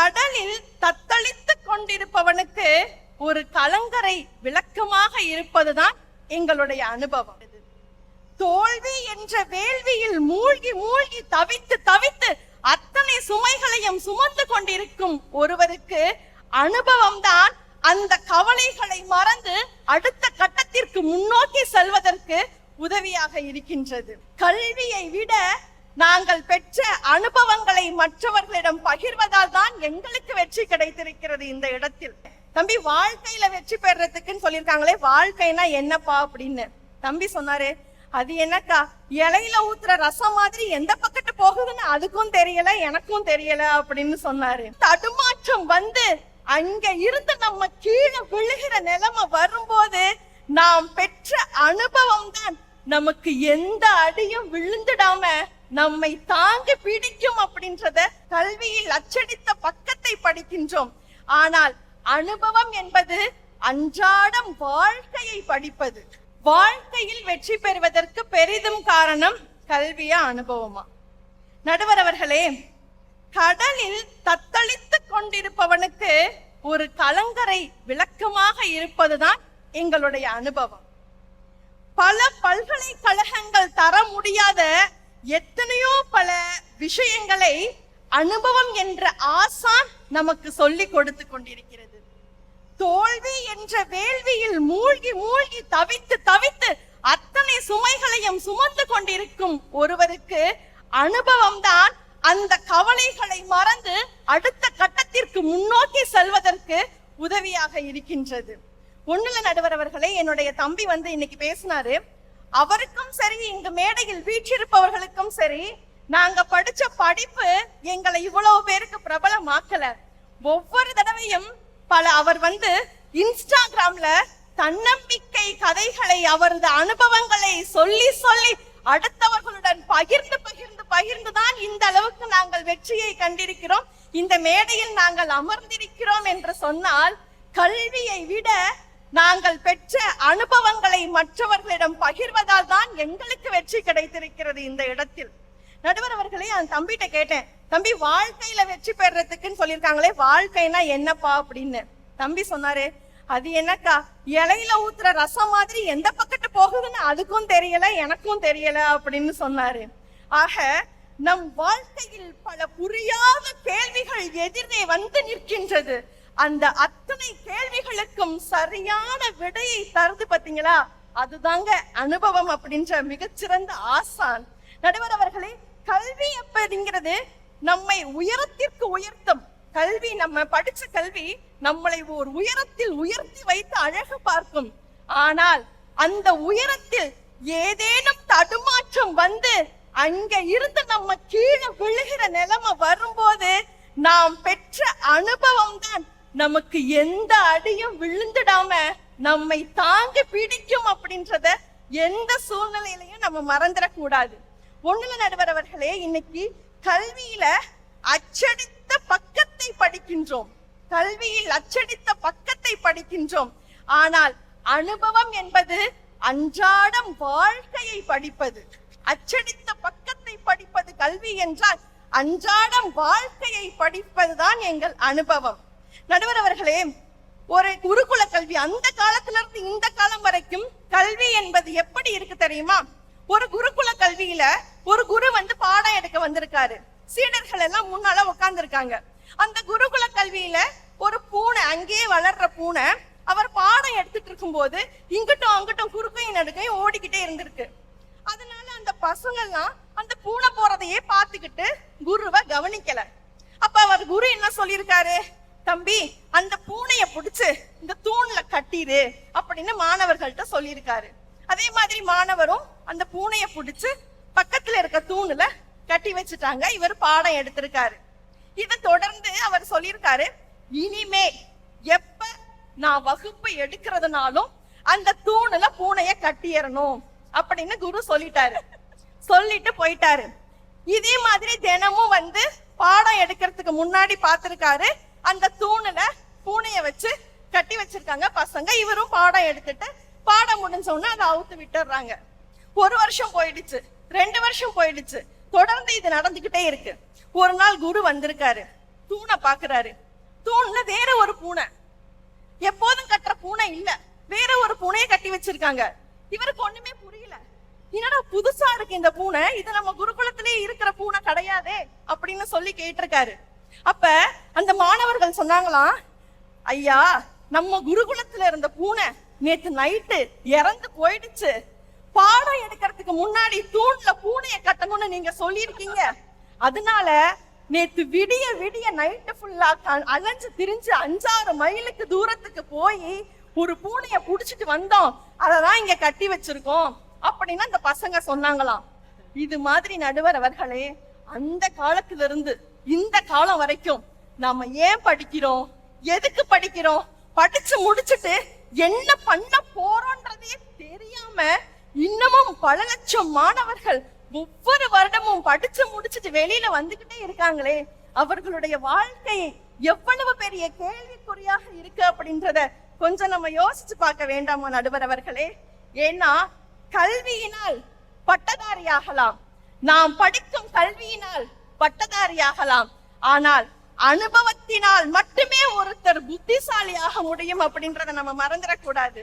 கடலில் தத்தளித்துக் கொண்டிருப்பவனுக்கு ஒரு கலங்கரை விளக்கமாக இருப்பதுதான் எங்களுடைய அனுபவம். தோல்வி என்ற வேள்வியில் மூழ்கி மூழ்கி தவித்து தவித்து அத்தனை சுமைகளையும் சுமந்து கொண்டிருக்கும் ஒருவருக்கு அனுபவம் தான் அந்த கவலைகளை மறந்து அடுத்த கட்டத்திற்கு முன்னோக்கி செல்வதற்கு உதவியாக இருக்கின்றது. கல்வியை விட நாங்கள் பெற்ற அனுபவங்களை மற்றவர்களிடம் பகிர்வதால் தான் எங்களுக்கு வெற்றி கிடைத்திருக்கிறது இந்த இடத்தில். தம்பி வாழ்க்கையில வெற்றி பெறதுக்குன்னு சொல்லியிருக்காங்களே வாழ்க்கைனா என்னப்பா அப்படின்னு. தம்பி சொன்னாரு அது என்னக்கா இலையில ஊத்துற ரசம் மாதிரி எந்த பக்கத்து போகுதுன்னு அதுக்கும் தெரியல எனக்கும் தெரியல அப்படின்னு சொன்னாரு. தடுமாற்றம் வந்து அங்க இருந்து நம்ம கீழே விழுகிற நிலைமை வரும்போது நாம் பெற்ற அனுபவம் தான் நமக்கு எந்த அடியும் விழுந்துடாம நம்மை தாங்கி பிடிக்கும் அப்படின்றத கல்வியில் அச்சடித்த பக்கத்தை படிக்கின்றோம். ஆனால் அனுபவம் என்பது அன்றாடம் வாழ்க்கையை படிப்பது. வாழ்க்கையில் வெற்றி பெறுவதற்கு பெரிதும் காரணம் கல்வியா அனுபவமா. நடுவர் அவர்களே கடலில் தத்தளித்துக் கொண்டிருப்பவனுக்கு ஒரு கலங்கரை விளக்கமாக இருப்பதுதான் எங்களுடைய அனுபவம். பல பல்கலைக்கழகங்கள் தர முடியாத எத்தனையோ பல விஷயங்களை அனுபவம் என்ற ஆசான் நமக்கு சொல்லிக் கொடுத்து கொண்டிருக்கிறது. தோல்வி என்ற வேள்வியில் மூழ்கி மூழ்கி தவித்து தவித்து அத்தனை சுமைகளையும் சுமந்து கொண்டிருக்கும் ஒருவருக்கு அனுபவம் தான் அந்த கவலைகளை மறந்து அடுத்த கட்டத்திற்கு முன்னோக்கி செல்வதற்கு உதவியாக இருக்கின்றது. ஒண்ணுல நடுவர் அவர்களே என்னுடைய தம்பி வந்து இன்னைக்கு பேசினாரு. அவருக்கும் சரி இங்க மேடையில் வீற்றிருப்பவர்களுக்கும் சரி நாங்க படிச்ச படிப்பு எங்களை இவ்வளவு பேருக்கு பிரபலமாக்கல. ஒவ்வொரு தடவையும் பல அவர் வந்து இன்ஸ்டாகிராம்ல தன்னம்பிக்கை கதைகளை அவரது அனுபவங்களை சொல்லி சொல்லி அடுத்தவர்களுடன் பகிர்ந்து பகிர்ந்து பகிர்ந்து தான் இந்த அளவுக்கு நாங்கள் வெற்றியை கண்டிருக்கிறோம். இந்த மேடையில் நாங்கள் அமர்ந்திருக்கிறோம் என்று சொன்னால் கல்வியை விட நாங்கள் பெற்ற அனுபவங்களை மற்றவர்களிடம் பகிர்வதால் தான் எங்களுக்கு வெற்றி கிடைத்திருக்கிறது இந்த இடத்தில். நடுவர் அவர்களே என் தம்பிகிட்ட கேட்டேன் தம்பி வாழ்க்கையில வெற்றி பெறத்துக்குன்னு சொல்லியிருக்காங்களே வாழ்க்கைனா என்னப்பா? அப்படின்னு. தம்பி சொன்னாரு அது என்னக்கா இலையில ஊத்துற ரசம் மாதிரி எந்த பக்கத்து போகுதுன்னு அதுக்கும் தெரியல எனக்கும் தெரியல அப்படின்னு சொன்னாரு. ஆக நம் வாழ்க்கையில் பல புரியாத கேள்விகள் எதிரே வந்து நிற்கின்றது. அந்த அத்தனை கேள்விகளுக்கும் சரியான விடையை தருது பாத்தீங்களா? அதுதாங்க அனுபவம் அப்படின்ற மிகச்சிறந்த ஆசான். நடுவர் அவர்களே கல்வி அப்படிங்கிறது நம்மை உயரத்திற்கு உயர்த்தும். கல்வி நம்ம படிச்ச கல்வி நம்மளை ஒரு உயரத்தில் உயர்த்தி வைத்து அழகு பார்க்கும். ஆனால் அந்த உயரத்தில் ஏதேனும் தடுமாற்றம் வந்து அங்க இருந்து நம்ம கீழே விழுகிற நிலைமை வரும்போது நாம் பெற்ற அனுபவம் தான் நமக்கு எந்த அடியும் விழுந்துடாம நம்மை தாங்கி பிடிக்கும் அப்படின்றத எந்த சூழ்நிலையிலையும் நம்ம மறந்துடக்கூடாது. ஒண்ணுல நடுவர் அவர்களே இன்னைக்கு கல்வியில அச்சடித்த பக்கத்தை படிக்கின்றோம். கல்வியில் அச்சடித்த பக்கத்தை படிக்கின்றோம். ஆனால் அனுபவம் என்பது அன்றாடம் வாழ்க்கையை படிப்பது. அச்சடித்த பக்கத்தை படிப்பது கல்வி என்றால் அன்றாடம் வாழ்க்கையை படிப்பதுதான் எங்கள் அனுபவம். நடுவர் அவர்களே ஒரு குருகுல கல்வி அந்த காலத்துல இருந்து இந்த காலம் வரைக்கும் கல்வி என்பது எப்படி இருக்கு தெரியுமா? ஒரு குருகுல கல்வியில ஒரு குரு வந்து பாடம் எடுக்க வந்திருக்காரு. சீடர்கள் எல்லாம் முன்னால உட்கார்ந்து இருக்காங்க அந்த குருகுல கல்வியில ஒரு பூனை அங்கேயே வளர்ற பூனை அவர் பாடம் எடுத்துட்டு இருக்கும்போது இங்கிட்டும் அங்கிட்டும் குறுக்கையும் நடுக்கையும் ஓடிக்கிட்டே இருந்திருக்கு. அதனால அந்த பசங்கள்லாம் அந்த பூனை போறதையே பார்த்துக்கிட்டு குருவை கவனிக்கல. அப்ப அவர் குரு என்ன சொல்லியிருக்காரு? தம்பி அந்த பூனைய புடிச்சு இந்த தூண்ல கட்டிடு அப்படின்னு மாணவர்கள்ட்ட சொல்லியிருக்காரு. அதே மாதிரி மாணவரும் அந்த பூனைய புடிச்சு பக்கத்துல இருக்க தூணுல கட்டி வச்சுட்டாங்க. இவர் பாடம் எடுத்திருக்காரு. இதை தொடர்ந்து அவர் சொல்லியிருக்காரு இனிமே எப்ப நான் வகுப்பு எடுக்கிறதுனாலும் அந்த தூணுல பூனைய கட்டிடணும் அப்படின்னு குரு சொல்லிட்டாரு. சொல்லிட்டு போயிட்டாரு. இதே மாதிரி தினமும் வந்து பாடம் எடுக்கிறதுக்கு முன்னாடி பார்த்திருக்காரு. அந்த தூணுல பூனைய வச்சு கட்டி வச்சிருக்காங்க பசங்க. இவரும் பாடம் எடுத்துட்டு பாடம் முடிஞ்ச உடனே அதை அவுத்து விட்டுறாங்க. ஒரு வருஷம் போயிடுச்சு. ரெண்டு வருஷம் போயிடுச்சு. தொடர்ந்து இது நடந்துகிட்டே இருக்கு. ஒரு நாள் குரு வந்திருக்காரு. தூணை பாக்குறாரு. தூண்ல வேற ஒரு பூனை. எப்போதும் கட்டுற பூனை இல்ல. வேற ஒரு பூனையை கட்டி வச்சிருக்காங்க. இவருக்கு ஒண்ணுமே புரியல. என்னடா புதுசா இருக்கு இந்த பூனை? இது நம்ம குருகுலத்திலேயே இருக்கிற பூனை கிடையாதே அப்படின்னு சொல்லி கேட்டிருக்காரு. அப்ப அந்த மாணவர்கள் சொன்னாங்களாம் ஐயா நம்ம குருகுலத்துல இருந்த பூனை நேத்து நைட்டு இறந்து போயிடுச்சு. பாடம் எடுக்கிறதுக்கு முன்னாடி தூண்ல பூனைய கட்டணும்னு நீங்க சொல்லியிருக்கீங்க. அதனால நேத்து விடிய விடிய நைட்டு ஃபுல்லா அலைஞ்சு திரிஞ்சு அஞ்சாறு மைலுக்கு தூரத்துக்கு போய் ஒரு பூனைய புடிச்சிட்டு வந்தோம். அததான் இங்க கட்டி வச்சிருக்கோம். அப்படின்னு அந்த பசங்க சொன்னாங்களாம். இது மாதிரி நடுவர் அவர்களே அந்த காலத்துல இருந்து இந்த காலம் வரைக்கும் நாம ஏன் படிக்கிறோம்? எதுக்கு படிக்கிறோம்? படிச்சு முடிச்சிட்டு என்ன பண்ண போறோன்றதே தெரியாம இன்னமும் பல லட்சம் மாணவர்கள் ஒவ்வொரு வருடமும் படிச்சு முடிச்சுட்டு வெளியில வந்துகிட்டே இருக்காங்களே அவர்களுடைய வாழ்க்கை எவ்வளவு பெரிய கேள்விக்குறியாக இருக்கு அப்படின்றத கொஞ்சம் நம்ம யோசிச்சு பார்க்க வேண்டாமா நடுவர் அவர்களே? ஏன்னா கல்வியினால் பட்டதாரியாகலாம். நாம் படிக்கும் கல்வியினால் பட்டதாரியாகலாம். ஆனால் அனுபவத்தினால் மட்டுமே ஒருத்தர் புத்திசாலியாக முடியும் அப்படின்றத நம்ம மறந்துடக்கூடாது.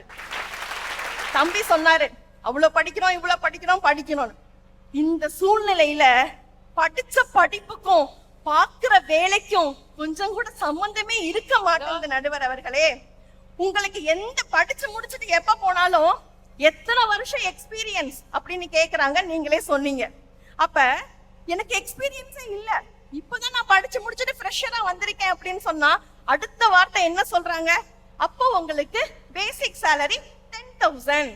தம்பி சொன்னாரு அவ்வளவு படிக்கிறோம் இவ்வளவு படிக்கிறோம் படிக்கணும் இந்த சூழ்நிலையில படிச்ச படிப்புக்கும் பாக்குற வேலைக்கும் கொஞ்சம் கூட சம்பந்தமே இருக்க மாட்டேங்குது நடுவர் அவர்களே. உங்களுக்கு எந்த படிச்சு முடிச்சுட்டு எப்ப போனாலும் எத்தனை வருஷம் எக்ஸ்பீரியன்ஸ் அப்படின்னு கேக்குறாங்க நீங்களே சொன்னீங்க. அப்ப எனக்கு எக்ஸ்பீரியன்ஸே இல்ல. இப்பதான் நான் படிச்சு முடிச்சுட்டு ஃப்ரெஷரா வந்திருக்கேன் அப்படின்னு சொன்னா அடுத்த வார்த்தை என்ன சொல்றாங்க? அப்போ உங்களுக்கு பேசிக் சேலரி டென் தௌசண்ட்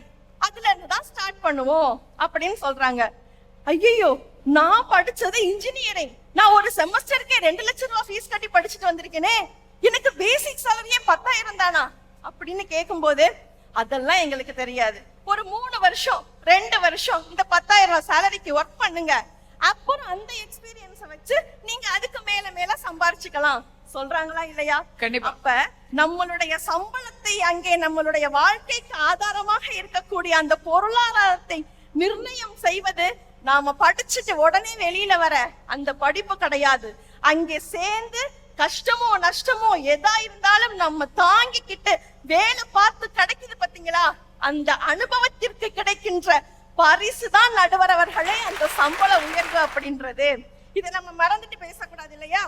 அதுல இருந்து தான் ஸ்டார்ட் பண்ணுவோம் அப்படின்னு சொல்றாங்க. ஐயோ நான் படிச்சது இன்ஜினியரிங் நான் ஒரு செமஸ்டருக்கே ரெண்டு லட்சம் ரூபாய் ஃபீஸ் கட்டி படிச்சுட்டு வந்திருக்கேனே. எனக்கு பேசிக் சேலரியே பத்தாயிரம் தானா? அப்படின்னு கேட்கும்போது அதெல்லாம் எங்களுக்கு தெரியாது. ஒரு மூணு வருஷம் ரெண்டு வருஷம் இந்த பத்தாயிரம் ரூபாய் சேலரிக்கு ஒர்க் பண்ணுங்க. அப்புறம் அந்த எக்ஸ்பீரியன்ஸ வச்சு நீங்க அதுக்கு மேல மேல சம்பாரிச்சுக்கலாம். சொல்றாங்களா இல்லையா? கண்டிப்பா. அப்ப நம்மளுடைய சம்பளத்தை அங்கே நம்மளுடைய வாழ்க்கைக்கு ஆதாரமாக இருக்கக்கூடிய அந்த பொருளாதாரத்தை நிர்ணயம் செய்வது நாம படிச்சுட்டு உடனே வெளியில வர அந்த படிப்பு கிடையாது. அங்கே சேர்ந்து கஷ்டமோ நஷ்டமோ எதா இருந்தாலும் நம்ம தாங்கிக்கிட்டு வேலை பார்த்து கிடைக்குது பாத்தீங்களா? அந்த அனுபவத்திற்கு கிடைக்கின்ற பரிசு தான் நடுவர் அவர்களே அந்த சம்பள உயர்வு அப்படின்றது. இதை நம்ம மறந்துட்டு பேசக்கூடாது இல்லையா?